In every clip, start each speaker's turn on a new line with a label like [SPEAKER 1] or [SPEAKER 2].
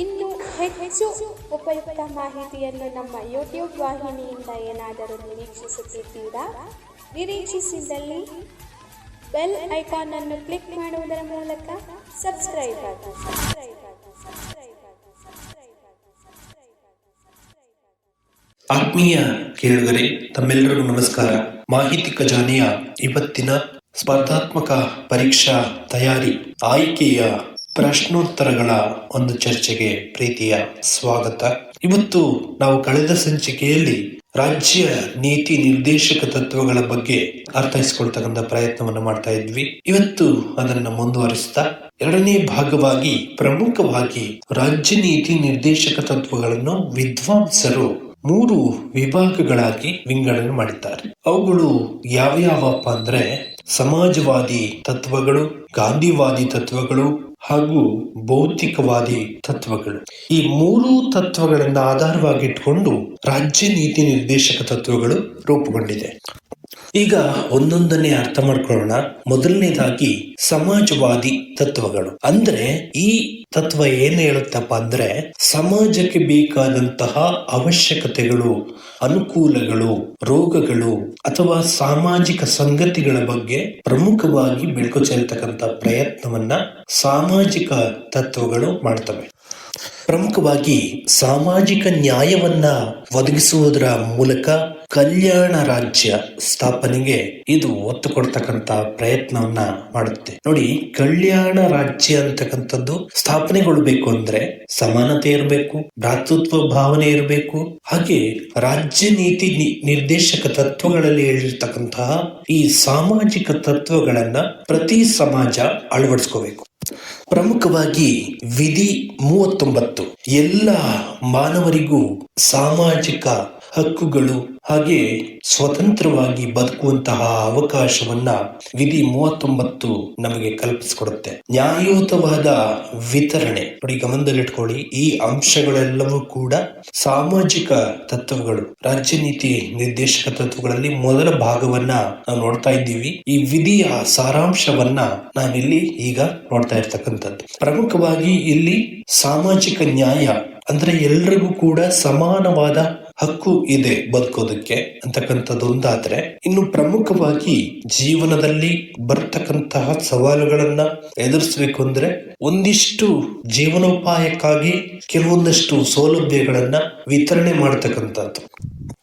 [SPEAKER 1] ಇನ್ನು ಹೆಚ್ಚು ಉಪಯುಕ್ತ ಮಾಹಿತಿಯನ್ನು ನಮ್ಮ ಯೂಟ್ಯೂಬ್ ವಾಹಿನಿಯಿಂದ ಏನಾದರೂ ನಿರೀಕ್ಷಿಸುತ್ತಿದ್ದೀರಾ? ನಿರೀಕ್ಷಿಸಿದಲ್ಲಿ ಬೆಲ್ ಐಕಾನ್ ಅನ್ನು ಕ್ಲಿಕ್ ಮಾಡುವುದರ ಮೂಲಕ ಆಗಿ ಆಗಿ ಆಗಿ ಆಗಿ, ಸಬ್ಸ್ಕ್ರೈಬ್ ಆಗಿ.
[SPEAKER 2] ಆತ್ಮೀಯ ಕೇಳುಗರೆ, ತಮ್ಮೆಲ್ಲರಿಗೂ ನಮಸ್ಕಾರ. ಮಾಹಿತಿ ಖಜಾನೆಯ ಇವತ್ತಿನ ಸ್ಪರ್ಧಾತ್ಮಕ ಪರೀಕ್ಷಾ ತಯಾರಿ ಆಯ್ಕೆಯ ಪ್ರಶ್ನೋತ್ತರಗಳ ಒಂದು ಚರ್ಚೆಗೆ ಪ್ರೀತಿಯ ಸ್ವಾಗತ. ಇವತ್ತು ನಾವು ಕಳೆದ ಸಂಚಿಕೆಯಲ್ಲಿ ರಾಜ್ಯ ನೀತಿ ನಿರ್ದೇಶಕ ತತ್ವಗಳ ಬಗ್ಗೆ ಅರ್ಥೈಸಿಕೊಳ್ತಕ್ಕಂಥ ಪ್ರಯತ್ನವನ್ನು ಮಾಡ್ತಾ ಇದ್ವಿ. ಇವತ್ತು ಅದನ್ನ ಮುಂದುವರಿಸ್ತಾ ಎರಡನೇ ಭಾಗವಾಗಿ ಪ್ರಮುಖವಾಗಿ ರಾಜ್ಯ ನೀತಿ ನಿರ್ದೇಶಕ ತತ್ವಗಳನ್ನು ವಿದ್ವಾಂಸರು ಮೂರು ವಿಭಾಗಗಳಾಗಿ ವಿಂಗಡಣೆ ಮಾಡಿದ್ದಾರೆ. ಅವುಗಳು ಯಾವ್ಯಾವಪ್ಪ ಅಂದ್ರೆ ಸಮಾಜವಾದಿ ತತ್ವಗಳು, ಗಾಂಧಿವಾದಿ ತತ್ವಗಳು ಹಾಗೂ ಭೌತಿಕವಾದಿ ತತ್ವಗಳು. ಈ ಮೂರು ತತ್ವಗಳನ್ನ ಆಧಾರವಾಗಿಟ್ಕೊಂಡು ರಾಜ್ಯ ನೀತಿ ನಿರ್ದೇಶಕ ತತ್ವಗಳು ರೂಪುಗೊಂಡಿದೆ. ಈಗ ಒಂದೊಂದನ್ನೇ ಅರ್ಥ ಮಾಡ್ಕೊಳ್ಳೋಣ. ಮೊದಲನೇದಾಗಿ ಸಮಾಜವಾದಿ ತತ್ವಗಳು. ಅಂದ್ರೆ ಈ ತತ್ವ ಏನ್ ಹೇಳುತ್ತಪ್ಪ ಅಂದ್ರೆ ಸಮಾಜಕ್ಕೆ ಬೇಕಾದಂತಹ ಅವಶ್ಯಕತೆಗಳು, ಅನುಕೂಲಗಳು, ರೋಗಗಳು ಅಥವಾ ಸಾಮಾಜಿಕ ಸಂಗತಿಗಳ ಬಗ್ಗೆ ಪ್ರಮುಖವಾಗಿ ಬೆಳಕು ಚೆಲ್ತಕ್ಕಂಥ ಪ್ರಯತ್ನವನ್ನ ಸಾಮಾಜಿಕ ತತ್ವಗಳು ಮಾಡ್ತವೆ. ಪ್ರಮುಖವಾಗಿ ಸಾಮಾಜಿಕ ನ್ಯಾಯವನ್ನ ಒದಗಿಸುವುದರ ಮೂಲಕ ಕಲ್ಯಾಣ ರಾಜ್ಯ ಸ್ಥಾಪನೆಗೆ ಇದು ಒತ್ತು ಕೊಡ್ತಕ್ಕಂತ ಪ್ರಯತ್ನವನ್ನ ಮಾಡುತ್ತೆ. ನೋಡಿ, ಕಲ್ಯಾಣ ರಾಜ್ಯ ಅಂತಕ್ಕಂಥದ್ದು ಸ್ಥಾಪನೆಗೊಳ್ಬೇಕು ಅಂದ್ರೆ ಸಮಾನತೆ ಇರಬೇಕು, ಭ್ರಾತೃತ್ವ ಭಾವನೆ ಇರಬೇಕು. ಹಾಗೆ ರಾಜ್ಯ ನೀತಿ ನಿರ್ದೇಶಕ ತತ್ವಗಳಲ್ಲಿ ಹೇಳಿರ್ತಕ್ಕಂತಹ ಈ ಸಾಮಾಜಿಕ ತತ್ವಗಳನ್ನ ಪ್ರತಿ ಸಮಾಜ ಅಳವಡಿಸ್ಕೋಬೇಕು. ಪ್ರಮುಖವಾಗಿ ವಿಧಿ ಮೂವತ್ತೊಂಬತ್ತು. ಎಲ್ಲ ಮಾನವರಿಗೂ ಸಾಮಾಜಿಕ ಹಕ್ಕುಗಳು, ಹಾಗೆ ಸ್ವತಂತ್ರವಾಗಿ ಬದುಕುವಂತಹ ಅವಕಾಶವನ್ನ ವಿಧಿ ಮೂವತ್ತೊಂಬತ್ತು ನಮಗೆ ಕಲ್ಪಿಸಿಕೊಡುತ್ತೆ. ನ್ಯಾಯಯುತವಾದ ವಿತರಣೆ. ನೋಡಿ, ಗಮನದಲ್ಲಿಟ್ಕೊಳ್ಳಿ, ಈ ಅಂಶಗಳೆಲ್ಲವೂ ಕೂಡ ಸಾಮಾಜಿಕ ತತ್ವಗಳು. ರಾಜ್ಯ ನೀತಿ ನಿರ್ದೇಶಕ ತತ್ವಗಳಲ್ಲಿ ಮೊದಲ ಭಾಗವನ್ನ ನಾವು ನೋಡ್ತಾ ಇದ್ದೀವಿ. ಈ ವಿಧಿಯ ಸಾರಾಂಶವನ್ನ ನಾವಿಲ್ಲಿ ಈಗ ನೋಡ್ತಾ ಇರ್ತಕ್ಕಂಥದ್ದು. ಪ್ರಮುಖವಾಗಿ ಇಲ್ಲಿ ಸಾಮಾಜಿಕ ನ್ಯಾಯ ಅಂದ್ರೆ ಎಲ್ರಿಗೂ ಕೂಡ ಸಮಾನವಾದ ಹಕ್ಕು ಇದೆ ಬದುಕೋದಕ್ಕೆ ಅಂತಕ್ಕಂಥದ್ದೊಂದಾದ್ರೆ ಇನ್ನು ಪ್ರಮುಖವಾಗಿ ಜೀವನದಲ್ಲಿ ಬರ್ತಕ್ಕಂತಹ ಸವಾಲುಗಳನ್ನ ಎದುರಿಸಬೇಕು ಅಂದ್ರೆ ಒಂದಿಷ್ಟು ಜೀವನೋಪಾಯಕ್ಕಾಗಿ ಕೆಲವೊಂದಷ್ಟು ಸೌಲಭ್ಯಗಳನ್ನ ವಿತರಣೆ ಮಾಡತಕ್ಕಂಥದ್ದು.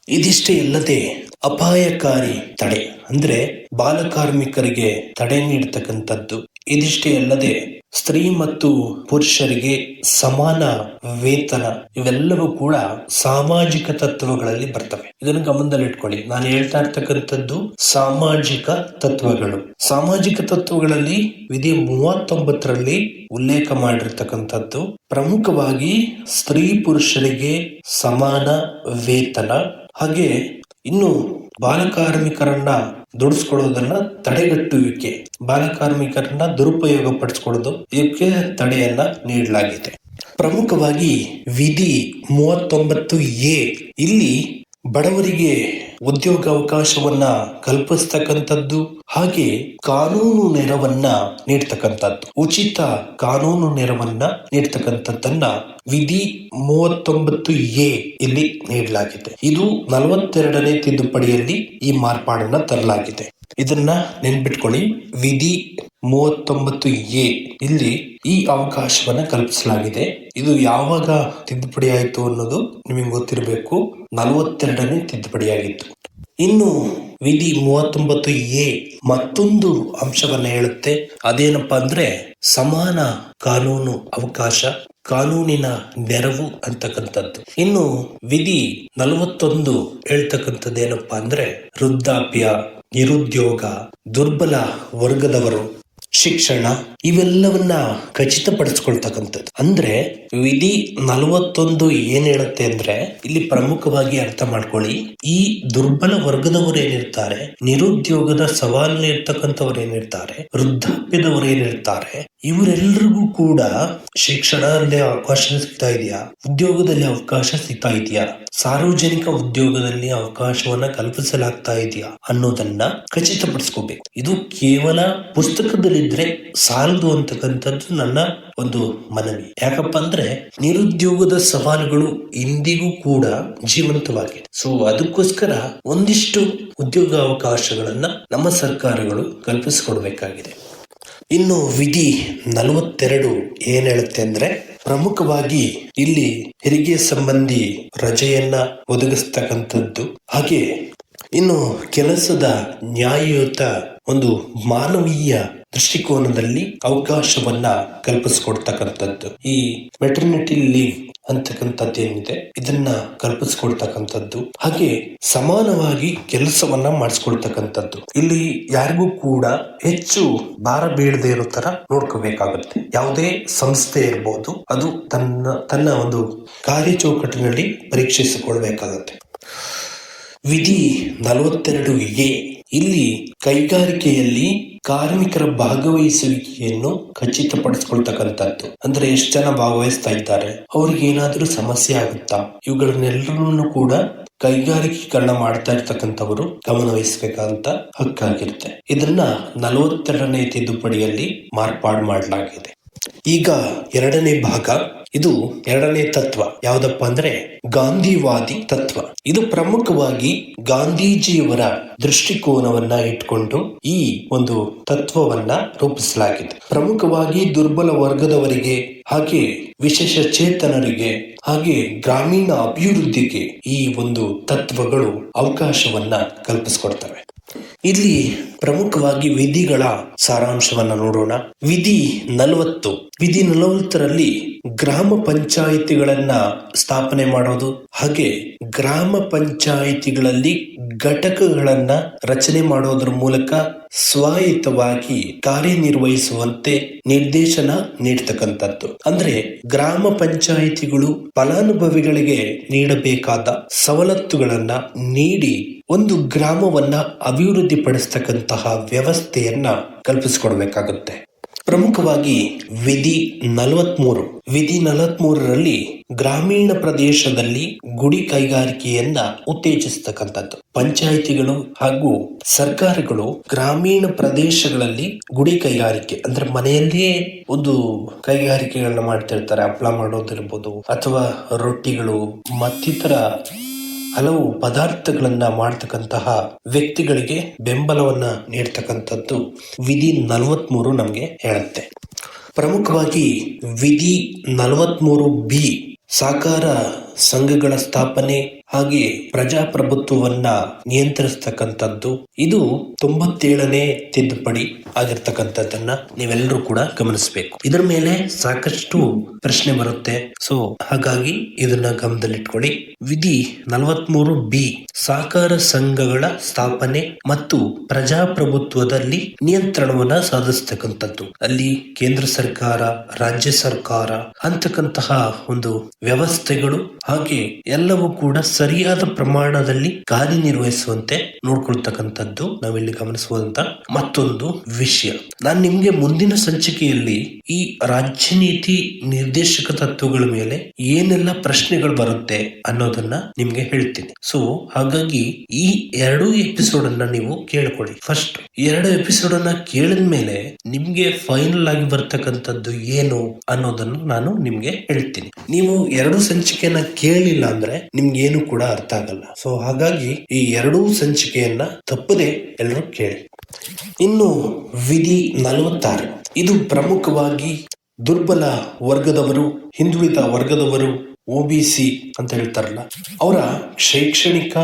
[SPEAKER 2] ಇದಿಷ್ಟೇ ಇಲ್ಲದೆ ಅಪಾಯಕಾರಿ ತಡೆ ಅಂದ್ರೆ ಬಾಲಕಾರ್ಮಿಕರಿಗೆ ತಡೆ ನೀಡತಕ್ಕಂಥದ್ದು. ಇದಿಷ್ಟೇ ಅಲ್ಲದೆ ಸ್ತ್ರೀ ಮತ್ತು ಪುರುಷರಿಗೆ ಸಮಾನ ವೇತನ ಇವೆಲ್ಲವೂ ಕೂಡ ಸಾಮಾಜಿಕ ತತ್ವಗಳಲ್ಲಿ ಬರ್ತವೆ. ಇದನ್ನು ಗಮನದಲ್ಲಿಟ್ಕೊಳ್ಳಿ. ನಾನು ಹೇಳ್ತಾ ಇರ್ತಕ್ಕಂಥದ್ದು ಸಾಮಾಜಿಕ ತತ್ವಗಳು. ಸಾಮಾಜಿಕ ತತ್ವಗಳಲ್ಲಿ ವಿಧಿ ಮೂವತ್ತೊಂಬತ್ತರಲ್ಲಿ ಉಲ್ಲೇಖ ಮಾಡಿರ್ತಕ್ಕಂಥದ್ದು ಪ್ರಮುಖವಾಗಿ ಸ್ತ್ರೀ ಪುರುಷರಿಗೆ ಸಮಾನ ವೇತನ. ಹಾಗೆ ಇನ್ನು ಬಾಲಕಾರ್ಮಿಕರನ್ನ ದುಡಿಸ್ಕೊಳ್ಳೋದನ್ನ ತಡೆಗಟ್ಟುವಿಕೆ. ಬಾಲಕಾರ್ಮಿಕರನ್ನ ದುರುಪಯೋಗ ಪಡಿಸ್ಕೊಳ್ಳೋದು ಇದಕ್ಕೆ ತಡೆಯನ್ನ ನೀಡಲಾಗಿದೆ. ಪ್ರಮುಖವಾಗಿ ವಿಧಿ ಮೂವತ್ತೊಂಬತ್ತು ಎ ಇಲ್ಲಿ ಬಡವರಿಗೆ ಉದ್ಯೋಗಾವಕಾಶವನ್ನ ಕಲ್ಪಿಸ್ತಕ್ಕಂಥದ್ದು ಹಾಗೆ ಕಾನೂನು ನೆರವನ್ನ ನೀಡ್ತಕ್ಕಂಥದ್ದು. ಉಚಿತ ಕಾನೂನು ನೆರವನ್ನ ನೀಡ್ತಕ್ಕಂಥದ್ದನ್ನ ವಿಧಿ ಮೂವತ್ತೊಂಬತ್ತು ಎ ಇಲ್ಲಿ ನೀಡಲಾಗಿದೆ. ಇದು ನಲವತ್ತೆರಡನೇ ತಿದ್ದುಪಡಿಯಲ್ಲಿ ಈ ಮಾರ್ಪಾಡನ್ನ ತರಲಾಗಿದೆ. ಇದನ್ನ ನೆನ್ಪಿಟ್ಕೊಳ್ಳಿ. ವಿಧಿ ಮೂವತ್ತೊಂಬತ್ತು ಎ ಇಲ್ಲಿ ಈ ಅವಕಾಶವನ್ನ ಕಲ್ಪಿಸಲಾಗಿದೆ. ಇದು ಯಾವಾಗ ತಿದ್ದುಪಡಿ ಆಯಿತು ಅನ್ನೋದು ನಿಮಗೆ ಗೊತ್ತಿರಬೇಕು. ನಲವತ್ತೆರಡನೇ ತಿದ್ದುಪಡಿಯಾಗಿತ್ತು. ಇನ್ನು ವಿಧಿ ಮೂವತ್ತೊಂಬತ್ತು ಎ ಮತ್ತೊಂದು ಅಂಶವನ್ನ ಹೇಳುತ್ತೆ. ಅದೇನಪ್ಪ ಅಂದ್ರೆ ಸಮಾನ ಕಾನೂನು ಅವಕಾಶ, ಕಾನೂನಿನ ನೆರವು ಅಂತಕ್ಕಂಥದ್ದು. ಇನ್ನು ವಿಧಿ ನಲವತ್ತೊಂದು ಹೇಳ್ತಕ್ಕಂಥದ್ದು ಏನಪ್ಪಾ ಅಂದ್ರೆ ವೃದ್ಧಾಪ್ಯ ನಿರುದ್ಯೋಗ ದುರ್ಬಲ ವರ್ಗದವರು ಶಿಕ್ಷಣ ಇವೆಲ್ಲವನ್ನ ಖಚಿತಪಡಿಸ್ಕೊಳ್ತಕ್ಕಂಥದ್ದು. ಅಂದ್ರೆ ವಿಧಿ ನಲವತ್ತೊಂದು ಏನ್ ಹೇಳುತ್ತೆ ಅಂದ್ರೆ, ಇಲ್ಲಿ ಪ್ರಮುಖವಾಗಿ ಅರ್ಥ ಮಾಡ್ಕೊಳ್ಳಿ. ಈ ದುರ್ಬಲ ವರ್ಗದವರು ಏನಿರ್ತಾರೆ, ನಿರುದ್ಯೋಗದ ಸವಾಲಿನ ಇರ್ತಕ್ಕಂಥವ್ರು ಏನಿರ್ತಾರೆ, ವೃದ್ಧಾಪ್ಯದವರು ಏನಿರ್ತಾರೆ ಇವರೆಲ್ಲರಿಗೂ ಕೂಡ ಶಿಕ್ಷಣದಲ್ಲಿ ಅವಕಾಶ ಸಿಗ್ತಾ ಇದೆಯಾ? ಉದ್ಯೋಗದಲ್ಲಿ ಅವಕಾಶ ಸಿಗ್ತಾ ಇದೆಯಾ? ಸಾರ್ವಜನಿಕ ಉದ್ಯೋಗದಲ್ಲಿ ಅವಕಾಶವನ್ನ ಕಲ್ಪಿಸಲಾಗ್ತಾ ಇದೆಯಾ ಅನ್ನೋದನ್ನ ಖಚಿತಪಡಿಸ್ಕೋಬೇಕು. ಇದು ಕೇವಲ ಪುಸ್ತಕದಲ್ಲಿದ್ರೆ ಸಾಲದು ಅಂತಕ್ಕಂಥದ್ದು ನನ್ನ ಒಂದು ಮನವಿ. ಯಾಕಪ್ಪ ಅಂದ್ರೆ ನಿರುದ್ಯೋಗದ ಸವಾಲುಗಳು ಇಂದಿಗೂ ಕೂಡ ಜೀವಂತವಾಗಿದೆ ಸೊ ಅದಕ್ಕೋಸ್ಕರ ಒಂದಿಷ್ಟು ಉದ್ಯೋಗ ಅವಕಾಶಗಳನ್ನ ನಮ್ಮ ಸರ್ಕಾರಗಳು ಕಲ್ಪಿಸಿಕೊಡ್ಬೇಕಾಗಿದೆ. ಇನ್ನು ವಿಧಿ ನಲವತ್ತೆರಡು ಏನ್ ಹೇಳುತ್ತೆ ಅಂದ್ರೆ, ಪ್ರಮುಖವಾಗಿ ಇಲ್ಲಿ ಹೆರಿಗೆ ಸಂಬಂಧಿ ರಜೆಯನ್ನ ಒದಗಿಸ್ತಕ್ಕಂಥದ್ದು. ಹಾಗೆ ಇನ್ನು ಕೆಲಸದ ನ್ಯಾಯಯುತ ಒಂದು ಮಾನವೀಯ ದೃಷ್ಟಿಕೋನದಲ್ಲಿ ಅವಕಾಶವನ್ನ ಕಲ್ಪಿಸಿಕೊಡ್ತಕ್ಕಂಥದ್ದು. ಈ ಮೆಟರ್ನಿಟಿ ಲೀವ್ ಅಂತಕ್ಕಂಥದ್ದು ಏನಿದೆ, ಇದನ್ನ ಕಲ್ಪಿಸಿಕೊಡ್ತಕ್ಕಂಥದ್ದು. ಹಾಗೆ ಸಮಾನವಾಗಿ ಕೆಲಸವನ್ನ ಮಾಡಿಸ್ಕೊಳ್ತಕ್ಕಂಥದ್ದು ಇಲ್ಲಿ ಯಾರಿಗೂ ಕೂಡ ಹೆಚ್ಚು ಭಾರ ಬೀಳದೆ ಇರೋ ತರ ನೋಡ್ಕೋಬೇಕಾಗುತ್ತೆ. ಯಾವುದೇ ಸಂಸ್ಥೆ ಇರಬಹುದು ಅದು ತನ್ನ ತನ್ನ ಒಂದು ಕಾರ್ಯಚೌಕಟ್ಟಿನಲ್ಲಿ ಪರೀಕ್ಷಿಸಿಕೊಳ್ಬೇಕಾಗತ್ತೆ. ವಿಧಿ ನಲವತ್ತೆರಡು ಎ, ಇಲ್ಲಿ ಕೈಗಾರಿಕೆಯಲ್ಲಿ ಕಾರ್ಮಿಕರ ಭಾಗವಹಿಸುವಿಕೆಯನ್ನು ಖಚಿತಪಡಿಸಿಕೊಳ್ತಕ್ಕಂಥದ್ದು. ಅಂದ್ರೆ ಎಷ್ಟು ಜನ ಭಾಗವಹಿಸ್ತಾ ಇದ್ದಾರೆ? ಅವ್ರಿಗೆ ಏನಾದರೂ ಸಮಸ್ಯೆ ಆಗುತ್ತಾ? ಇವುಗಳನ್ನೆಲ್ಲರನ್ನು ಕೂಡ ಕೈಗಾರಿಕೀಕರಣ ಮಾಡ್ತಾ ಇರ್ತಕ್ಕಂಥವರು ಗಮನವಹಿಸಬೇಕಂತ ಹಕ್ಕಾಗಿರುತ್ತೆ. ಇದನ್ನ ನಲವತ್ತೆರಡನೇ ತಿದ್ದುಪಡಿಯಲ್ಲಿ ಮಾರ್ಪಾಡು ಮಾಡಲಾಗಿದೆ. ಈಗ ಎರಡನೇ ಭಾಗ. ಇದು ಎರಡನೇ ತತ್ವ. ಯಾವ್ದಪ್ಪ ಅಂದ್ರೆ ಗಾಂಧಿವಾದಿ ತತ್ವ. ಇದು ಪ್ರಮುಖವಾಗಿ ಗಾಂಧೀಜಿಯವರ ದೃಷ್ಟಿಕೋನವನ್ನ ಇಟ್ಕೊಂಡು ಈ ಒಂದು ತತ್ವವನ್ನ ರೂಪಿಸಲಾಗಿದೆ ಪ್ರಮುಖವಾಗಿ ದುರ್ಬಲ ವರ್ಗದವರಿಗೆ, ಹಾಗೆ ವಿಶೇಷ ಚೇತನರಿಗೆ, ಹಾಗೆ ಗ್ರಾಮೀಣ ಅಭಿವೃದ್ಧಿಗೆ ಈ ಒಂದು ತತ್ವಗಳು ಅವಕಾಶವನ್ನ ಕಲ್ಪಿಸಿಕೊಡ್ತವೆ. ಇಲ್ಲಿ ಪ್ರಮುಖವಾಗಿ ವಿಧಿಗಳ ಸಾರಾಂಶವನ್ನ ನೋಡೋಣ. ವಿಧಿ ನಲವತ್ತು. ವಿಧಿ ನಲವತ್ತರಲ್ಲಿ ಗ್ರಾಮ ಪಂಚಾಯಿತಿಗಳನ್ನ ಸ್ಥಾಪನೆ ಮಾಡೋದು, ಹಾಗೆ ಗ್ರಾಮ ಪಂಚಾಯಿತಿಗಳಲ್ಲಿ ಘಟಕಗಳನ್ನ ರಚನೆ ಮಾಡೋದ್ರ ಮೂಲಕ ಸ್ವಾಯತ್ತವಾಗಿ ಕಾರ್ಯನಿರ್ವಹಿಸುವಂತೆ ನಿರ್ದೇಶನ ನೀಡತಕ್ಕಂಥದ್ದು. ಅಂದ್ರೆ ಗ್ರಾಮ ಪಂಚಾಯಿತಿಗಳು ಫಲಾನುಭವಿಗಳಿಗೆ ನೀಡಬೇಕಾದ ಸವಲತ್ತುಗಳನ್ನ ನೀಡಿ ಒಂದು ಗ್ರಾಮವನ್ನ ಅಭಿವೃದ್ಧಿಪಡಿಸ್ತಕ್ಕಂತಹ ವ್ಯವಸ್ಥೆಯನ್ನ ಕಲ್ಪಿಸಿಕೊಡ್ಬೇಕಾಗುತ್ತೆ. ಪ್ರಮುಖವಾಗಿ ವಿಧಿ ನಲವತ್ಮೂರು. ವಿಧಿ ನಲವತ್ಮೂರರಲ್ಲಿ ಗ್ರಾಮೀಣ ಪ್ರದೇಶದಲ್ಲಿ ಗುಡಿ ಕೈಗಾರಿಕೆಯನ್ನ ಉತ್ತೇಜಿಸತಕ್ಕಂಥದ್ದು. ಪಂಚಾಯಿತಿಗಳು ಹಾಗೂ ಸರ್ಕಾರಗಳು ಗ್ರಾಮೀಣ ಪ್ರದೇಶಗಳಲ್ಲಿ ಗುಡಿ ಕೈಗಾರಿಕೆ, ಅಂದ್ರೆ ಮನೆಯಲ್ಲಿಯೇ ಒಂದು ಕೈಗಾರಿಕೆಗಳನ್ನ ಮಾಡ್ತಿರ್ತಾರೆ. ಹಪ್ಪಳ ಮಾಡೋದಿರ್ಬೋದು, ಅಥವಾ ರೊಟ್ಟಿಗಳು ಮತ್ತಿತರ ಹಲವು ಪದಾರ್ಥಗಳನ್ನ ಮಾಡ್ತಕ್ಕಂತಹ ವ್ಯಕ್ತಿಗಳಿಗೆ ಬೆಂಬಲವನ್ನ ನೀಡ್ತಕ್ಕಂಥದ್ದು ವಿಧಿ ನಲವತ್ಮೂರು ನಮಗೆ ಹೇಳುತ್ತೆ. ಪ್ರಮುಖವಾಗಿ ವಿಧಿ ನಲವತ್ಮೂರು ಬಿ, ಸಾಕಾರ ಸಂಘಗಳ ಸ್ಥಾಪನೆ ಹಾಗೆ ಪ್ರಜಾಪ್ರಭುತ್ವವನ್ನ ನಿಯಂತ್ರಿಸ್ತಕ್ಕಂಥದ್ದು ಇದು ತೊಂಬತ್ತೇಳನೇ ತಿದ್ದುಪಡಿ ಆಗಿರ್ತಕ್ಕಂಥದ್ದನ್ನ ನೀವೆಲ್ಲರೂ ಕೂಡ ಗಮನಿಸಬೇಕು. ಇದರ ಮೇಲೆ ಸಾಕಷ್ಟು ಪ್ರಶ್ನೆ ಬರುತ್ತೆ. ಸೊ ಹಾಗಾಗಿ ಇದನ್ನ ಗಮನದಲ್ಲಿಟ್ಕೊಳ್ಳಿ. ವಿಧಿ ನಲವತ್ಮೂರು ಬಿ, ಸಹಕಾರ ಸಂಘಗಳ ಸ್ಥಾಪನೆ ಮತ್ತು ಪ್ರಜಾಪ್ರಭುತ್ವದಲ್ಲಿ ನಿಯಂತ್ರಣವನ್ನ ಸಾಧಿಸ್ತಕ್ಕಂಥದ್ದು. ಅಲ್ಲಿ ಕೇಂದ್ರ ಸರ್ಕಾರ, ರಾಜ್ಯ ಸರ್ಕಾರ ಅಂತಕ್ಕಂತಹ ಒಂದು ವ್ಯವಸ್ಥೆಗಳು ಹಾಗೆ ಎಲ್ಲವೂ ಕೂಡ ಸರಿಯಾದ ಪ್ರಮಾಣದಲ್ಲಿ ಕಾರ್ಯನಿರ್ವಹಿಸುವಂತೆ ನೋಡ್ಕೊಳ್ತಕ್ಕಂಥದ್ದು ನಾವಿಲ್ಲಿ ಗಮನಿಸುವಂತ ಮತ್ತೊಂದು ವಿಷಯ. ನಾನು ನಿಮ್ಗೆ ಮುಂದಿನ ಸಂಚಿಕೆಯಲ್ಲಿ ಈ ರಾಜ್ಯ ನೀತಿ ನಿರ್ದೇಶಕ ತತ್ವಗಳ ಮೇಲೆ ಏನೆಲ್ಲ ಪ್ರಶ್ನೆಗಳು ಬರುತ್ತೆ ಅನ್ನೋದನ್ನ ನಿಮ್ಗೆ ಹೇಳ್ತೀನಿ. ಸೊ ಹಾಗಾಗಿ ಈ ಎರಡು ಎಪಿಸೋಡ್ ಅನ್ನ ನೀವು ಕೇಳ್ಕೊಳ್ಳಿ. ಫಸ್ಟ್ ಎರಡು ಎಪಿಸೋಡ್ ಅನ್ನ ಕೇಳಿದ ಮೇಲೆ ನಿಮ್ಗೆ ಫೈನಲ್ ಆಗಿ ಬರ್ತಕ್ಕಂಥದ್ದು ಏನು ಅನ್ನೋದನ್ನು ನಾನು ನಿಮ್ಗೆ ಹೇಳ್ತೀನಿ. ನೀವು ಎರಡು ಸಂಚಿಕೆಯನ್ನ ಕೇಳಿಲ್ಲ ಅಂದ್ರೆ ನಿಮ್ಗೆ ಏನು ಕೂಡ ಅರ್ಥ ಆಗಲ್ಲ. ಸೊ ಹಾಗಾಗಿ ಈ ಎರಡೂ ಸಂಚಿಕೆಯನ್ನ ತಪ್ಪದೆ ಎಲ್ಲರೂ ಕೇಳಿ. ಇನ್ನು ವಿಧಿ ನಲವತ್ತಾರು. ಇದು ಪ್ರಮುಖವಾಗಿ ದುರ್ಬಲ ವರ್ಗದವರು, ಹಿಂದುಳಿದ ವರ್ಗದವರು, ಒ ಬಿ ಸಿ ಅಂತ ಹೇಳ್ತಾರಲ್ಲ, ಅವರ ಶೈಕ್ಷಣಿಕ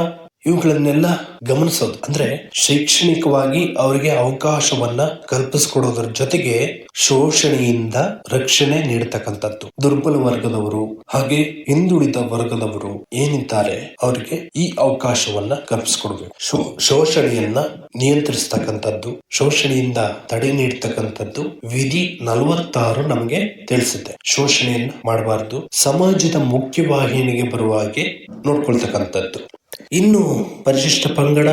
[SPEAKER 2] ಇವುಗಳನ್ನೆಲ್ಲ ಗಮನಿಸೋದು. ಅಂದ್ರೆ ಶೈಕ್ಷಣಿಕವಾಗಿ ಅವರಿಗೆ ಅವಕಾಶವನ್ನ ಕಲ್ಪಿಸ್ಕೊಡೋದ್ರ ಜೊತೆಗೆ ಶೋಷಣೆಯಿಂದ ರಕ್ಷಣೆ ನೀಡತಕ್ಕಂಥದ್ದು. ದುರ್ಬಲ ವರ್ಗದವರು ಹಾಗೆ ಹಿಂದುಳಿದ ವರ್ಗದವರು ಏನಿದ್ದಾರೆ, ಅವರಿಗೆ ಈ ಅವಕಾಶವನ್ನ ಕಲ್ಪಿಸಿಕೊಡ್ಬೇಕು. ಶೋಷಣೆಯನ್ನ ನಿಯಂತ್ರಿಸ್ತಕ್ಕಂಥದ್ದು, ಶೋಷಣೆಯಿಂದ ತಡೆ ನೀಡ್ತಕ್ಕಂಥದ್ದು ವಿಧಿ ನಲವತ್ತಾರು ನಮಗೆ ತಿಳಿಸುತ್ತೆ. ಶೋಷಣೆಯನ್ನ ಮಾಡಬಾರದು. ಸಮಾಜದ ಮುಖ್ಯವಾಹಿನಿಗೆ ಬರುವ ಹಾಗೆ ನೋಡ್ಕೊಳ್ತಕ್ಕಂಥದ್ದು. ಇನ್ನು ಪರಿಶಿಷ್ಟ ಪಂಗಡ,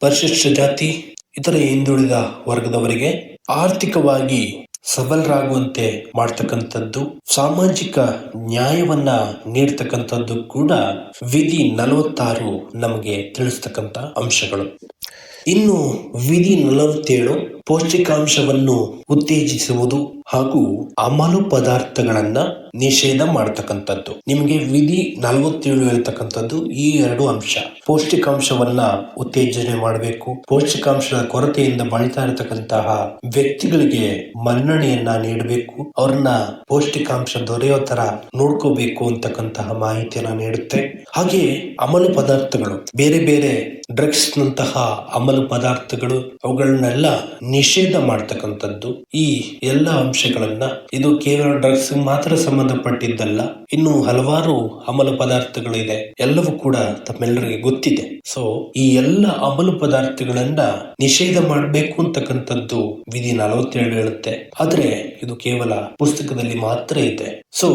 [SPEAKER 2] ಪರಿಶಿಷ್ಟ ಜಾತಿ, ಇತರ ಹಿಂದುಳಿದ ವರ್ಗದವರಿಗೆ ಆರ್ಥಿಕವಾಗಿ ಸಬಲರಾಗುವಂತೆ ಮಾಡ್ತಕ್ಕಂಥದ್ದು, ಸಾಮಾಜಿಕ ನ್ಯಾಯವನ್ನ ನೀಡ್ತಕ್ಕಂಥದ್ದು ಕೂಡ ವಿಧಿ ನಲವತ್ತಾರು ನಮಗೆ ತಿಳಿಸ್ತಕ್ಕಂಥ ಅಂಶಗಳು. ಇನ್ನು ವಿಧಿ ನಲವತ್ತೇಳು ಪೌಷ್ಟಿಕಾಂಶವನ್ನು ಉತ್ತೇಜಿಸುವುದು ಹಾಗೂ ಅಮಲು ಪದಾರ್ಥಗಳನ್ನ ನಿಷೇಧ ಮಾಡತಕ್ಕಂಥದ್ದು. ನಿಮಗೆ ವಿಧಿ ನಲವತ್ತೇಳು ಹೇಳ್ತಕ್ಕಂಥದ್ದು ಈ ಎರಡು ಅಂಶ. ಪೌಷ್ಟಿಕಾಂಶವನ್ನ ಉತ್ತೇಜನೆ ಮಾಡಬೇಕು. ಪೌಷ್ಟಿಕಾಂಶದ ಕೊರತೆಯಿಂದ ಬಳಿತಾ ಇರತಕ್ಕಂತಹ ವ್ಯಕ್ತಿಗಳಿಗೆ ಮನ್ನಣೆಯನ್ನ ನೀಡಬೇಕು. ಅವ್ರನ್ನ ಪೌಷ್ಟಿಕಾಂಶ ದೊರೆಯೋ ತರ ನೋಡ್ಕೋಬೇಕು ಅಂತಕ್ಕಂತಹ ಮಾಹಿತಿಯನ್ನ ನೀಡುತ್ತೆ. ಹಾಗೆ ಅಮಲು ಪದಾರ್ಥಗಳು. ಬೇರೆ ಬೇರೆ ಡ್ರಗ್ಸ್ ನಂತಹ ಅಮಲು ಪದಾರ್ಥಗಳು, ಅವುಗಳನ್ನೆಲ್ಲ ನಿಷೇಧ ಮಾಡ್ತಕ್ಕಂಥದ್ದು ಈ ಎಲ್ಲ ಅಂಶಗಳನ್ನ. ಇದು ಕೇವಲ ಡ್ರಗ್ಸ್ ಮಾತ್ರ ಸಂಬಂಧಪಟ್ಟಿದ್ದಲ್ಲ, ಇನ್ನು ಹಲವಾರು ಅಮಲು ಪದಾರ್ಥಗಳಿದೆ. ಎಲ್ಲವೂ ಕೂಡ ತಮ್ಮೆಲ್ಲರಿಗೆ ಗೊತ್ತಿದೆ. ಸೊ ಈ ಎಲ್ಲ ಅಮಲು ಪದಾರ್ಥಗಳನ್ನ ನಿಷೇಧ ಮಾಡಬೇಕು ಅಂತಕ್ಕಂಥದ್ದು ವಿಧಿ ನಲವತ್ತೇಳು ಹೇಳುತ್ತೆ. ಆದ್ರೆ ಇದು ಕೇವಲ ಪುಸ್ತಕದಲ್ಲಿ ಮಾತ್ರ ಇದೆ. ಸೊ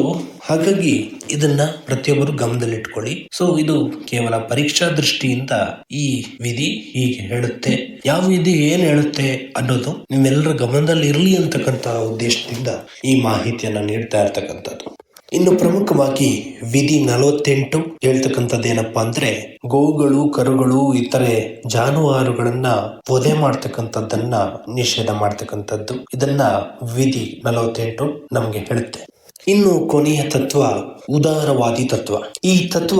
[SPEAKER 2] ಹಾಗಾಗಿ ಇದನ್ನ ಪ್ರತಿಯೊಬ್ಬರು ಗಮನದಲ್ಲಿಟ್ಕೊಳ್ಳಿ. ಸೊ ಇದು ಕೇವಲ ಪರೀಕ್ಷಾ ದೃಷ್ಟಿಯಿಂದ ಈ ವಿಧಿ ಹೀಗೆ ಹೇಳುತ್ತೆ. ಯಾವ ವಿಧಿ ಏನ್ ಹೇಳುತ್ತೆ ಅನ್ನೋದು ನಿಮ್ಮೆಲ್ಲರ ಗಮನದಲ್ಲಿ ಇರಲಿ ಅಂತಕ್ಕಂತ ಉದ್ದೇಶದಿಂದ ಈ ಮಾಹಿತಿಯನ್ನ ನೀಡ್ತಾ ಇರ್ತಕ್ಕಂಥದ್ದು. ಇನ್ನು ಪ್ರಮುಖವಾಗಿ ವಿಧಿ ನಲವತ್ತೆಂಟು ಹೇಳ್ತಕ್ಕಂಥದ್ದೇನಪ್ಪಾ ಅಂದ್ರೆ ಗೋವುಗಳು, ಕರುಗಳು, ಇತರೆ ಜಾನುವಾರುಗಳನ್ನ ವಧೆ ಮಾಡ್ತಕ್ಕಂಥದ್ದನ್ನ ನಿಷೇಧ ಮಾಡ್ತಕ್ಕಂಥದ್ದು. ಇದನ್ನ ವಿಧಿ ನಲವತ್ತೆಂಟು ನಮ್ಗೆ ಹೇಳುತ್ತೆ. ಇನ್ನು ಕೊನೆಯ ತತ್ವ ಉದಾರವಾದಿ ತತ್ವ. ಈ ತತ್ವ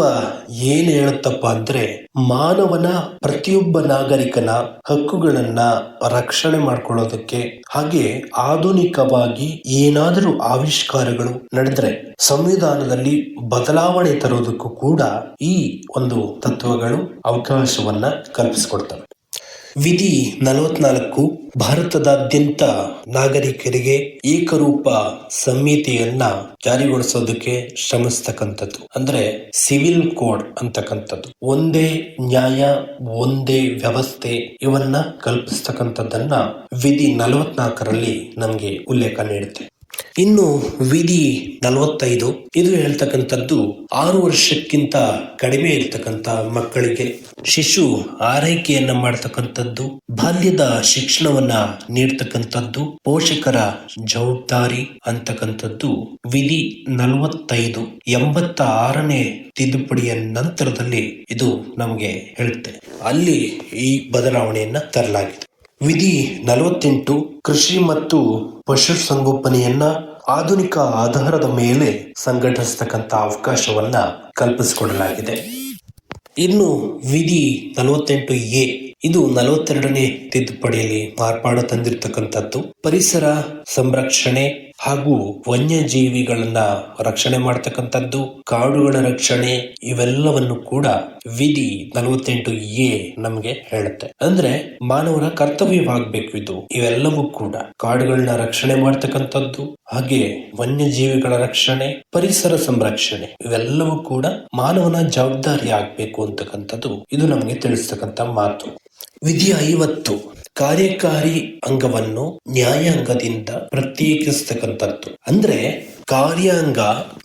[SPEAKER 2] ಏನ್ ಹೇಳುತ್ತಪ್ಪ ಅಂದ್ರೆ ಮಾನವನ ಪ್ರತಿಯೊಬ್ಬ ನಾಗರಿಕನ ಹಕ್ಕುಗಳನ್ನ ರಕ್ಷಣೆ ಮಾಡ್ಕೊಳ್ಳೋದಕ್ಕೆ ಹಾಗೆ ಆಧುನಿಕವಾಗಿ ಏನಾದರೂ ಆವಿಷ್ಕಾರಗಳು ನಡೆದ್ರೆ ಸಂವಿಧಾನದಲ್ಲಿ ಬದಲಾವಣೆ ತರೋದಕ್ಕೂ ಕೂಡ ಈ ಒಂದು ತತ್ವಗಳು ಅವಕಾಶವನ್ನ ಕಲ್ಪಿಸಿಕೊಡ್ತವೆ. ವಿಧಿ ನಲವತ್ನಾಲ್ಕು, ಭಾರತದಾದ್ಯಂತ ನಾಗರಿಕರಿಗೆ ಏಕರೂಪ ಸಂಹಿತೆಯನ್ನ ಜಾರಿಗೊಳಿಸೋದಕ್ಕೆ ಶ್ರಮಿಸ್ತಕ್ಕಂಥದ್ದು. ಅಂದ್ರೆ ಸಿವಿಲ್ ಕೋಡ್ ಅಂತಕ್ಕಂಥದ್ದು. ಒಂದೇ ನ್ಯಾಯ, ಒಂದೇ ವ್ಯವಸ್ಥೆ ಇವನ್ನ ಕಲ್ಪಿಸ್ತಕ್ಕಂಥದ್ದನ್ನ ವಿಧಿ ನಲವತ್ನಾಲ್ಕರಲ್ಲಿ ನಮಗೆ ಉಲ್ಲೇಖ ನೀಡುತ್ತೆ. ಇನ್ನು ವಿಧಿ ನಲವತ್ತೈದು. ಇದು ಹೇಳ್ತಕ್ಕಂಥದ್ದು ಆರು ವರ್ಷಕ್ಕಿಂತ ಕಡಿಮೆ ಇರ್ತಕ್ಕಂಥ ಮಕ್ಕಳಿಗೆ. ಶಿಶು ಆರೈಕೆಯನ್ನ ಮಾಡ್ತಕ್ಕಂಥದ್ದು, ಬಾಲ್ಯದ ಶಿಕ್ಷಣವನ್ನ ನೀಡ್ತಕ್ಕಂಥದ್ದು, ಪೋಷಕರ ಜವಾಬ್ದಾರಿ ಅಂತಕ್ಕಂಥದ್ದು ವಿಧಿ ನಲವತ್ತೈದು. ಎಂಬತ್ತ ಆರನೇ ತಿದ್ದುಪಡಿಯ ನಂತರದಲ್ಲಿ ಇದು ನಮಗೆ ಹೇಳುತ್ತೆ. ಅಲ್ಲಿ ಈ ಬದಲಾವಣೆಯನ್ನ ತರಲಾಗಿದೆ. ವಿಧಿ ನಲವತ್ತೆಂಟು ಕೃಷಿ ಮತ್ತು ಪಶುಸಂಗೋಪನೆಯನ್ನ ಆಧುನಿಕ ಆಧಾರದ ಮೇಲೆ ಸಂಘಟಿಸತಕ್ಕಂಥ ಅವಕಾಶವನ್ನ ಕಲ್ಪಿಸಿಕೊಡಲಾಗಿದೆ. ಇನ್ನು ವಿಧಿ ನಲವತ್ತೆಂಟು ಎ, ಇದು ನಲವತ್ತೆರಡನೇ ತಿದ್ದುಪಡಿಯಲ್ಲಿ ಮಾರ್ಪಾಡು ತಂದಿರತಕ್ಕಂಥದ್ದು. ಪರಿಸರ ಸಂರಕ್ಷಣೆ ಹಾಗೂ ವನ್ಯಜೀವಿಗಳನ್ನ ರಕ್ಷಣೆ ಮಾಡತಕ್ಕಂಥದ್ದು, ಕಾಡುಗಳ ರಕ್ಷಣೆ ಇವೆಲ್ಲವನ್ನು ಕೂಡ ವಿಧಿ ನಲವತ್ತೆಂಟು ಎ ನಮಗೆ ಹೇಳುತ್ತೆ. ಅಂದ್ರೆ ಮಾನವರ ಕರ್ತವ್ಯವಾಗಬೇಕು ಇದು, ಇವೆಲ್ಲವೂ ಕೂಡ. ಕಾಡುಗಳನ್ನ ರಕ್ಷಣೆ ಮಾಡ್ತಕ್ಕಂಥದ್ದು, ಹಾಗೆ ವನ್ಯಜೀವಿಗಳ ರಕ್ಷಣೆ, ಪರಿಸರ ಸಂರಕ್ಷಣೆ, ಇವೆಲ್ಲವೂ ಕೂಡ ಮಾನವನ ಜವಾಬ್ದಾರಿ ಆಗ್ಬೇಕು ಅಂತಕ್ಕಂಥದ್ದು ಇದು ನಮಗೆ ತಿಳಿಸ್ತಕ್ಕಂಥ ಮಾತು. ವಿಧಿ ಐವತ್ತು. ಕಾರ್ಯಕಾರಿ ಅಂಗವನ್ನು ನ್ಯಾಯಾಂಗದಿಂದ ಪ್ರತ್ಯೇಕಿಸ್ತಕ್ಕಂಥದ್ದು. ಅಂದ್ರೆ ಕಾರ್ಯಾಂಗ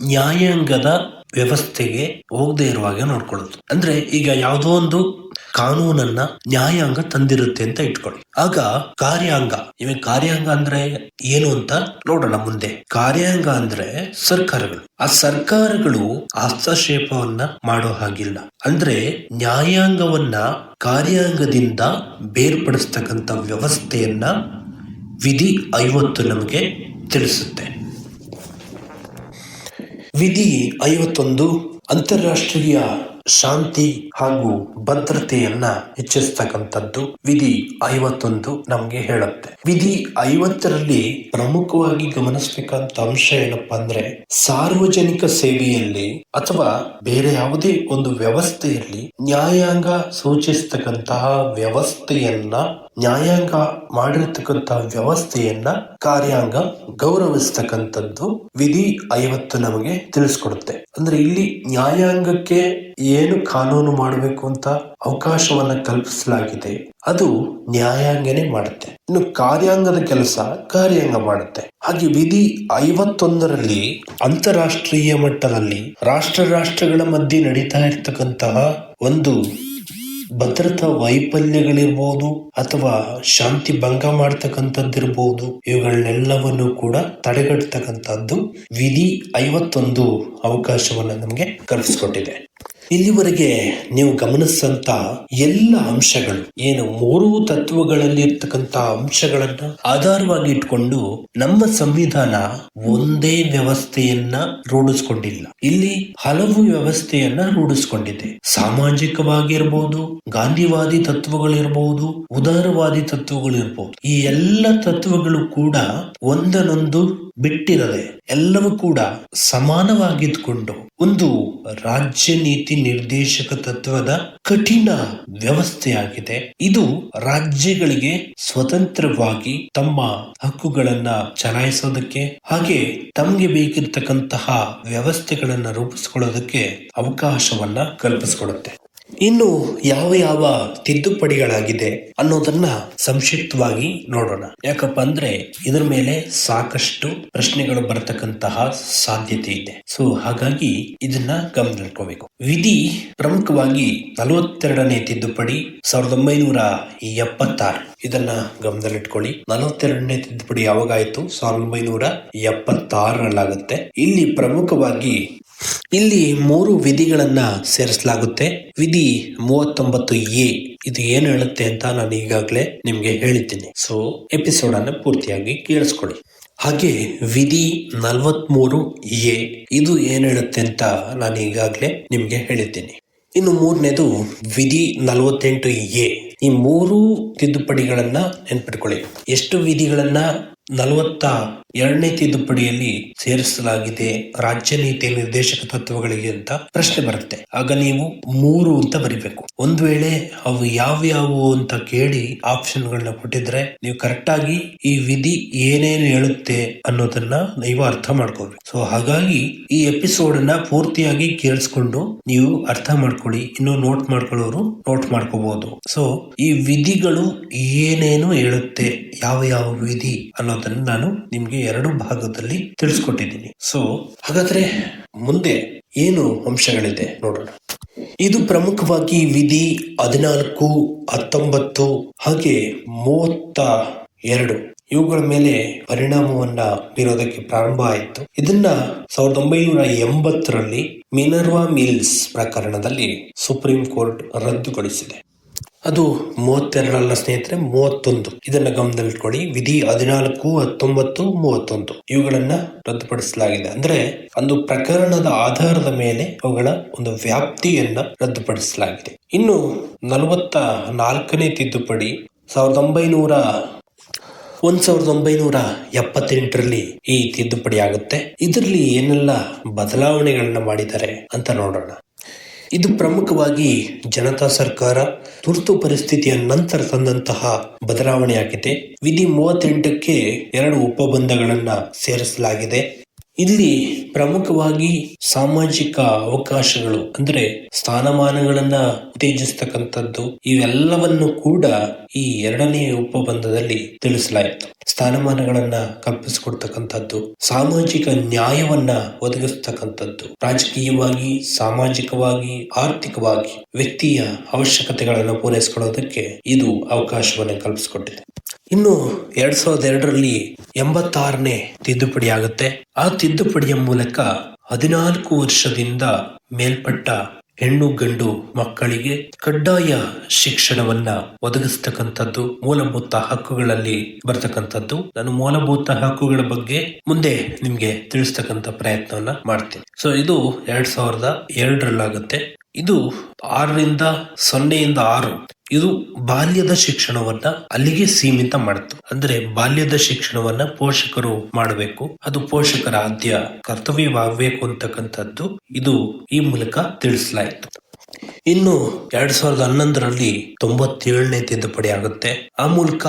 [SPEAKER 2] ನ್ಯಾಯಾಂಗದ ವ್ಯವಸ್ಥೆಗೆ ಹೋಗದೆ ಇರುವಾಗೆ ನೋಡ್ಕೊಳ್ಳೋದು. ಅಂದ್ರೆ ಈಗ ಯಾವುದೋ ಒಂದು ಕಾನೂನನ್ನ ನ್ಯಾಯಾಂಗ ತಂದಿರುತ್ತೆ ಅಂತ ಇಟ್ಕೊಳ್ಳಿ. ಆಗ ಕಾರ್ಯಾಂಗ, ಇವಾಗ ಕಾರ್ಯಾಂಗ ಅಂದ್ರೆ ಏನು ಅಂತ ನೋಡೋಣ ಮುಂದೆ. ಕಾರ್ಯಾಂಗ ಅಂದ್ರೆ ಸರ್ಕಾರಗಳು. ಆ ಸರ್ಕಾರಗಳು ಹಸ್ತಕ್ಷೇಪವನ್ನ ಮಾಡೋ ಹಾಗಿಲ್ಲ. ಅಂದ್ರೆ ನ್ಯಾಯಾಂಗವನ್ನ ಕಾರ್ಯಾಂಗದಿಂದ ಬೇರ್ಪಡಿಸ್ತಕ್ಕಂಥ ವ್ಯವಸ್ಥೆಯನ್ನ ವಿಧಿ ಐವತ್ತು ನಮಗೆ ತಿಳಿಸುತ್ತೆ. ವಿಧಿ ಐವತ್ತೊಂದು ಅಂತಾರಾಷ್ಟ್ರೀಯ ಶಾಂತಿ ಹಾಗೂ ಭದ್ರತೆಯನ್ನ ಹೆಚ್ಚಿಸ್ತಕ್ಕಂಥದ್ದು ವಿಧಿ ಐವತ್ತೊಂದು ನಮ್ಗೆ ಹೇಳುತ್ತೆ. ವಿಧಿ ಐವತ್ತರಲ್ಲಿ ಪ್ರಮುಖವಾಗಿ ಗಮನಿಸಬೇಕಂತ ಅಂಶ ಏನಪ್ಪಾ ಅಂದ್ರೆ ಸಾರ್ವಜನಿಕ ಸೇವೆಯಲ್ಲಿ ಅಥವಾ ಬೇರೆ ಯಾವುದೇ ಒಂದು ವ್ಯವಸ್ಥೆಯಲ್ಲಿ ನ್ಯಾಯಾಂಗ ಸೂಚಿಸ್ತಕ್ಕಂತಹ ವ್ಯವಸ್ಥೆಯನ್ನ ನ್ಯಾಯಾಂಗ ಮಾಡಿರ್ತಕ್ಕಂಥ ವ್ಯವಸ್ಥೆಯನ್ನ ಕಾರ್ಯಾಂಗ ಗೌರವಿಸ್ತಕ್ಕಂಥದ್ದು ವಿಧಿ ಐವತ್ತು ನಮಗೆ ತಿಳಿಸ್ಕೊಡುತ್ತೆ. ಅಂದ್ರೆ ಇಲ್ಲಿ ನ್ಯಾಯಾಂಗಕ್ಕೆ ಏನು ಕಾನೂನು ಮಾಡಬೇಕು ಅಂತ ಅವಕಾಶವನ್ನ ಕಲ್ಪಿಸಲಾಗಿದೆ. ಅದು ನ್ಯಾಯಾಂಗನೇ ಮಾಡುತ್ತೆ. ಇನ್ನು ಕಾರ್ಯಾಂಗದ ಕೆಲಸ ಕಾರ್ಯಾಂಗ ಮಾಡುತ್ತೆ. ಹಾಗೆ ವಿಧಿ ಐವತ್ತೊಂದರಲ್ಲಿ ಅಂತಾರಾಷ್ಟ್ರೀಯ ಮಟ್ಟದಲ್ಲಿ ರಾಷ್ಟ್ರ ರಾಷ್ಟ್ರಗಳ ಮಧ್ಯೆ ನಡೀತಾ ಇರ್ತಕ್ಕಂತಹ ಒಂದು ಭದ್ರತಾ ವೈಫಲ್ಯಗಳಿರ್ಬೋದು ಅಥವಾ ಶಾಂತಿ ಭಂಗ ಮಾಡ್ತಕ್ಕಂಥದ್ದಿರ್ಬೋದು. ಇವುಗಳನ್ನೆಲ್ಲವನ್ನು ಕೂಡ ತಡೆಗಟ್ಟತಕ್ಕಂಥದ್ದು ವಿಧಿ ಐವತ್ತೊಂದು ಅವಕಾಶವನ್ನು ನಮಗೆ ಕಲ್ಪಿಸ್ಕೊಟ್ಟಿದೆ. ಇಲ್ಲಿವರೆಗೆ ನೀವು ಗಮನಿಸಂತ ಎಲ್ಲ ಅಂಶಗಳು, ಏನು ಮೂರು ತತ್ವಗಳಲ್ಲಿ ಇರ್ತಕ್ಕಂತ ಅಂಶಗಳನ್ನ ಆಧಾರವಾಗಿ ಇಟ್ಕೊಂಡು ನಮ್ಮ ಸಂವಿಧಾನ ಒಂದೇ ವ್ಯವಸ್ಥೆಯನ್ನ ರೂಢಿಸ್ಕೊಂಡಿಲ್ಲ. ಇಲ್ಲಿ ಹಲವು ವ್ಯವಸ್ಥೆಯನ್ನ ರೂಢಿಸ್ಕೊಂಡಿದೆ. ಸಾಮಾಜಿಕವಾಗಿರ್ಬೋದು, ಗಾಂಧಿವಾದಿ ತತ್ವಗಳಿರ್ಬಹುದು ಉದಾರವಾದಿ ತತ್ವಗಳಿರ್ಬಹುದು ಈ ಎಲ್ಲ ತತ್ವಗಳು ಕೂಡ ಒಂದನೊಂದು ಬಿಟ್ಟಿರದೆ, ಎಲ್ಲವೂ ಕೂಡ ಸಮಾನವಾಗಿದ್ಕೊಂಡು ಒಂದು ರಾಜ್ಯ ನೀತಿ ನಿರ್ದೇಶಕ ತತ್ವದ ಕಠಿಣ ವ್ಯವಸ್ಥೆಯಾಗಿದೆ. ಇದು ರಾಜ್ಯಗಳಿಗೆ ಸ್ವತಂತ್ರವಾಗಿ ತಮ್ಮ ಹಕ್ಕುಗಳನ್ನ ಚಲಾಯಿಸೋದಕ್ಕೆ ಹಾಗೆ ತಮಗೆ ಬೇಕಿರ್ತಕ್ಕಂತಹ ವ್ಯವಸ್ಥೆಗಳನ್ನ ರೂಪಿಸಿಕೊಳ್ಳೋದಕ್ಕೆ ಅವಕಾಶವನ್ನ ಕಲ್ಪಿಸ್ಕೊಡುತ್ತೆ. ಇನ್ನು ಯಾವ ಯಾವ ತಿದ್ದುಪಡಿಗಳಾಗಿದೆ ಅನ್ನೋದನ್ನ ಸಂಕ್ಷಿಪ್ತವಾಗಿ ನೋಡೋಣ. ಯಾಕಪ್ಪ ಅಂದ್ರೆ ಇದರ ಮೇಲೆ ಸಾಕಷ್ಟು ಪ್ರಶ್ನೆಗಳು ಬರತಕ್ಕಂತಹ ಸಾಧ್ಯತೆ ಇದೆ. ಸೊ ಹಾಗಾಗಿ ಇದನ್ನ ಗಮನದಲ್ಲಿಟ್ಕೋಬೇಕು. ವಿಧಿ ಪ್ರಮುಖವಾಗಿ ನಲವತ್ತೆರಡನೇ ತಿದ್ದುಪಡಿ ಸಾವಿರದ ಒಂಬೈನೂರ ಎಪ್ಪತ್ತಾರು. ಇದನ್ನ ಗಮನದಲ್ಲಿಟ್ಕೊಳ್ಳಿ. ನಲವತ್ತೆರಡನೇ ತಿದ್ದುಪಡಿ ಯಾವಾಗಾಯ್ತು ಸಾವಿರದ ಒಂಬೈನೂರ ಎಪ್ಪತ್ತಾರರಲ್ಲಾಗುತ್ತೆ. ಇಲ್ಲಿ ಪ್ರಮುಖವಾಗಿ ಇಲ್ಲಿ ಮೂರು ವಿಧಿಗಳನ್ನ ಸೇರಿಸಲಾಗುತ್ತೆ. ವಿಧಿ ಮೂವತ್ತೊಂಬತ್ತು ಎ. ಇದು ಏನು ಹೇಳುತ್ತೆ ಅಂತ ನಾನು ಈಗಾಗಲೇ ನಿಮ್ಗೆ ಹೇಳಿದ್ದೀನಿ. ಸೊ ಎಪಿಸೋಡ್ ಅನ್ನ ಪೂರ್ತಿಯಾಗಿ ಕೇಳಿಸ್ಕೊಳ್ಳಿ ಹಾಗೆ ವಿಧಿ ನಲವತ್ಮೂರು ಎ. ಇದು ಏನ್ ಹೇಳುತ್ತೆ ಅಂತ ನಾನು ಈಗಾಗಲೇ ನಿಮ್ಗೆ ಹೇಳಿದ್ದೀನಿ. ಇನ್ನು ಮೂರನೇದು ವಿಧಿ ನಲವತ್ತೆಂಟು ಎ. ಈ ಮೂರು ತಿದ್ದುಪಡಿಗಳನ್ನ ನೆನ್ಪಿಟ್ಕೊಳ್ಳಿ. ಎಷ್ಟು ವಿಧಿಗಳನ್ನ ನಲವತ್ತ ಎರಡನೇ ತಿದ್ದುಪಡಿಯಲ್ಲಿ ಸೇರಿಸಲಾಗಿದೆ ರಾಜ್ಯ ನೀತಿ ನಿರ್ದೇಶಕ ತತ್ವಗಳಿಗೆ ಅಂತ ಪ್ರಶ್ನೆ ಬರುತ್ತೆ. ಆಗ ನೀವು ಮೂರು ಅಂತ ಬರಿಬೇಕು. ಒಂದ್ ವೇಳೆ ಅವು ಯಾವ್ಯಾವು ಅಂತ ಕೇಳಿ ಆಪ್ಷನ್ ಗಳನ್ನ ಕೊಟ್ಟಿದ್ರೆ ನೀವು ಕರೆಕ್ಟ್ ಆಗಿ ಈ ವಿಧಿ ಏನೇನು ಹೇಳುತ್ತೆ ಅನ್ನೋದನ್ನ ನೀವು ಅರ್ಥ ಮಾಡ್ಕೋಬೇಕು ಸೊ ಹಾಗಾಗಿ ಈ ಎಪಿಸೋಡ್ ಅನ್ನ ಪೂರ್ತಿಯಾಗಿ ಕೇಳಿಸ್ಕೊಂಡು ನೀವು ಅರ್ಥ ಮಾಡ್ಕೊಳ್ಳಿ. ಇನ್ನು ನೋಟ್ ಮಾಡ್ಕೊಳ್ಳೋರು ನೋಟ್ ಮಾಡ್ಕೋಬಹುದು ಸೊ ಈ ವಿಧಿಗಳು ಏನೇನು ಹೇಳುತ್ತೆ, ಯಾವ ಯಾವ ವಿಧಿ ಅನ್ನೋದನ್ನ ನಾನು ನಿಮ್ಗೆ ಎರಡು ಭಾಗದಲ್ಲಿ ತಿಳಿಸ್ಕೊಟ್ಟಿದ್ದೀನಿ. ಸೊ ಹಾಗಾದ್ರೆ ಮುಂದೆ ಏನು ಅಂಶಗಳಿದೆ ನೋಡೋಣ. ಇದು ಪ್ರಮುಖವಾಗಿ ವಿಧಿ ಹದಿನಾಲ್ಕು, ಹತ್ತೊಂಬತ್ತು, ಹಾಗೆ ಮೂವತ್ತ ಎರಡು. ಇವುಗಳ ಮೇಲೆ ಪರಿಣಾಮವನ್ನ ಬೀರೋದಕ್ಕೆ ಪ್ರಾರಂಭ ಆಯಿತು. ಇದನ್ನ ಸಾವಿರದ ಒಂಬೈನೂರ ಎಂಬತ್ತರಲ್ಲಿ ಮಿನರ್ವಾ ಮಿಲ್ಸ್ ಪ್ರಕರಣದಲ್ಲಿ ಸುಪ್ರೀಂ ಕೋರ್ಟ್ ರದ್ದುಗೊಳಿಸಿದೆ. ಅದು ಮೂವತ್ತೆರಡಲ್ಲ ಸ್ನೇಹಿತರೆ, ಮೂವತ್ತೊಂದು. ಇದನ್ನ ಗಮನದಲ್ಲಿಟ್ಕೊಳ್ಳಿ. ವಿಧಿ ಹದಿನಾಲ್ಕು, ಹತ್ತೊಂಬತ್ತು, ಮೂವತ್ತೊಂದು. ಇವುಗಳನ್ನ ರದ್ದುಪಡಿಸಲಾಗಿದೆ. ಅಂದ್ರೆ ಒಂದು ಪ್ರಕರಣದ ಆಧಾರದ ಮೇಲೆ ಅವುಗಳ ಒಂದು ವ್ಯಾಪ್ತಿಯನ್ನ ರದ್ದುಪಡಿಸಲಾಗಿದೆ. ಇನ್ನು ನಲವತ್ತ ನಾಲ್ಕನೇ ತಿದ್ದುಪಡಿ, ಸಾವಿರದ ಒಂಬೈನೂರ, ಒಂದ್ ಸಾವಿರದ ಒಂಬೈನೂರ ಎಪ್ಪತ್ತೆಂಟರಲ್ಲಿ ಈ ತಿದ್ದುಪಡಿ ಆಗುತ್ತೆ. ಇದರಲ್ಲಿ ಏನೆಲ್ಲ ಬದಲಾವಣೆಗಳನ್ನ ಮಾಡಿದ್ದಾರೆ ಅಂತ ನೋಡೋಣ. ಇದು ಪ್ರಮುಖವಾಗಿ ಜನತಾ ಸರ್ಕಾರ ತುರ್ತು ಪರಿಸ್ಥಿತಿಯ ನಂತರ ತಂದಂತಹ ಬದಲಾವಣೆಯಾಗಿದೆ ವಿಧಿ ಮೂವತ್ತೆಂಟಕ್ಕೆ ಎರಡು ಉಪಬಂಧಗಳನ್ನ ಸೇರಿಸಲಾಗಿದೆ. ಇಲ್ಲಿ ಪ್ರಮುಖವಾಗಿ ಸಾಮಾಜಿಕ ಅವಕಾಶಗಳು ಅಂದ್ರೆ ಸ್ಥಾನಮಾನಗಳನ್ನ ಉತ್ತೇಜಿಸ್ತಕ್ಕಂಥದ್ದು ಇವೆಲ್ಲವನ್ನು ಕೂಡ ಈ ಎರಡನೇ ಉಪಬಂಧದಲ್ಲಿ ತಿಳಿಸಲಾಯಿತು. ಸ್ಥಾನಮಾನಗಳನ್ನ ಕಲ್ಪಿಸಿಕೊಡ್ತಕ್ಕಂಥದ್ದು ಸಾಮಾಜಿಕ ನ್ಯಾಯವನ್ನ ಒದಗಿಸ್ತಕ್ಕಂಥದ್ದು, ರಾಜಕೀಯವಾಗಿ, ಸಾಮಾಜಿಕವಾಗಿ, ಆರ್ಥಿಕವಾಗಿ ವ್ಯಕ್ತಿಯ ಅವಶ್ಯಕತೆಗಳನ್ನು ಪೂರೈಸಿಕೊಳ್ಳೋದಕ್ಕೆ ಇದು ಅವಕಾಶವನ್ನು ಕಲ್ಪಿಸಿಕೊಟ್ಟಿದೆ. ಇನ್ನು ಎರಡ್ ಸಾವಿರದ ಎರಡರಲ್ಲಿ ಎಂಬತ್ತಾರನೇ ತಿದ್ದುಪಡಿ ಆಗುತ್ತೆ. ಆ ತಿದ್ದುಪಡಿಯ ಮೂಲಕ ಹದಿನಾಲ್ಕು ವರ್ಷದಿಂದ ಮೇಲ್ಪಟ್ಟ ಹೆಣ್ಣು ಗಂಡು ಮಕ್ಕಳಿಗೆ ಕಡ್ಡಾಯ ಶಿಕ್ಷಣವನ್ನ ಒದಗಿಸ್ತಕ್ಕಂಥದ್ದು, ಮೂಲಭೂತ ಹಕ್ಕುಗಳಲ್ಲಿ ಬರ್ತಕ್ಕಂಥದ್ದು. ನಾನು ಮೂಲಭೂತ ಹಕ್ಕುಗಳ ಬಗ್ಗೆ ಮುಂದೆ ನಿಮ್ಗೆ ತಿಳಿಸ್ತಕ್ಕಂಥ ಪ್ರಯತ್ನವನ್ನ ಮಾಡ್ತೀನಿ. ಸೊ ಇದು ಎರಡ್ ಸಾವಿರದ ಎರಡರಲ್ಲಾಗುತ್ತೆ. ಇದು ಆರರಿಂದ ಸೊನ್ನೆಯಿಂದ ಆರು. ಇದು ಬಾಲ್ಯದ ಶಿಕ್ಷಣವನ್ನ ಅಲ್ಲಿಗೆ ಸೀಮಿತ ಮಾಡಿತು. ಅಂದ್ರೆ ಬಾಲ್ಯದ ಶಿಕ್ಷಣವನ್ನ ಪೋಷಕರು ಮಾಡಬೇಕು. ಅದು ಪೋಷಕರ ಆದ್ಯ ಕರ್ತವ್ಯವಾಗಬೇಕು ಅಂತಕ್ಕಂಥದ್ದು ಇದು ಈ ಮೂಲಕ ತಿಳಿಸಲಾಯಿತು. ಇನ್ನು ಎರಡ್ ಸಾವಿರದ ಹನ್ನೊಂದರಲ್ಲಿ ತೊಂಬತ್ತೇಳನೇ ತಿದ್ದುಪಡಿ ಆಗುತ್ತೆ. ಆ ಮೂಲಕ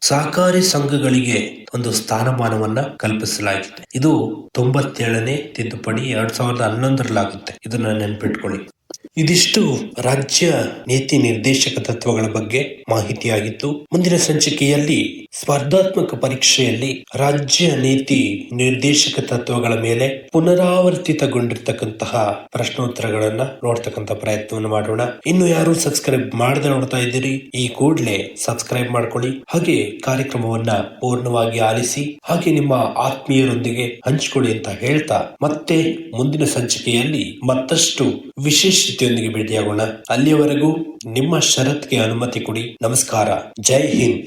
[SPEAKER 2] ಸಹಕಾರಿ ಸಂಘಗಳಿಗೆ ಒಂದು ಸ್ಥಾನಮಾನವನ್ನ ಕಲ್ಪಿಸಲಾಗಿದೆ. ಇದು ತೊಂಬತ್ತೇಳನೇ ತಿದ್ದುಪಡಿ ಎರಡ್ ಸಾವಿರದ ಹನ್ನೊಂದರಲ್ಲಾಗುತ್ತೆ. ಇದನ್ನ ನೆನ್ಪಿಟ್ಕೊಳ್ಳಿ. ಇದಿಷ್ಟು ರಾಜ್ಯ ನೀತಿ ನಿರ್ದೇಶಕ ತತ್ವಗಳ ಬಗ್ಗೆ ಮಾಹಿತಿಯಾಗಿತ್ತು. ಮುಂದಿನ ಸಂಚಿಕೆಯಲ್ಲಿ ಸ್ಪರ್ಧಾತ್ಮಕ ಪರೀಕ್ಷೆಯಲ್ಲಿ ರಾಜ್ಯ ನೀತಿ ನಿರ್ದೇಶಕ ತತ್ವಗಳ ಮೇಲೆ ಪುನರಾವರ್ತಿತಗೊಂಡಿರ್ತಕ್ಕಂತಹ ಪ್ರಶ್ನೋತ್ತರಗಳನ್ನ ನೋಡ್ತಕ್ಕಂಥ ಪ್ರಯತ್ನವನ್ನು ಮಾಡೋಣ. ಇನ್ನು ಯಾರು ಸಬ್ಸ್ಕ್ರೈಬ್ ಮಾಡದೆ ನೋಡ್ತಾ ಇದ್ದೀರಿ, ಈ ಕೂಡಲೇ ಸಬ್ಸ್ಕ್ರೈಬ್ ಮಾಡ್ಕೊಳ್ಳಿ. ಹಾಗೆ ಕಾರ್ಯಕ್ರಮವನ್ನ ಪೂರ್ಣವಾಗಿ ಆಲಿಸಿ, ಹಾಗೆ ನಿಮ್ಮ ಆತ್ಮೀಯರೊಂದಿಗೆ ಹಂಚಿಕೊಳ್ಳಿ ಅಂತ ಹೇಳ್ತಾ ಮತ್ತೆ ಮುಂದಿನ ಸಂಚಿಕೆಯಲ್ಲಿ ಮತ್ತಷ್ಟು ವಿಶೇಷತೆಯೊಂದಿಗೆ ಭೇಟಿಯಾಗೋಣ. ಅಲ್ಲಿಯವರೆಗೂ ನಿಮ್ಮ ಷರತ್ಗೆ ಅನುಮತಿ ಕೊಡಿ. ನಮಸ್ಕಾರ. ಜೈ ಹಿಂದ್.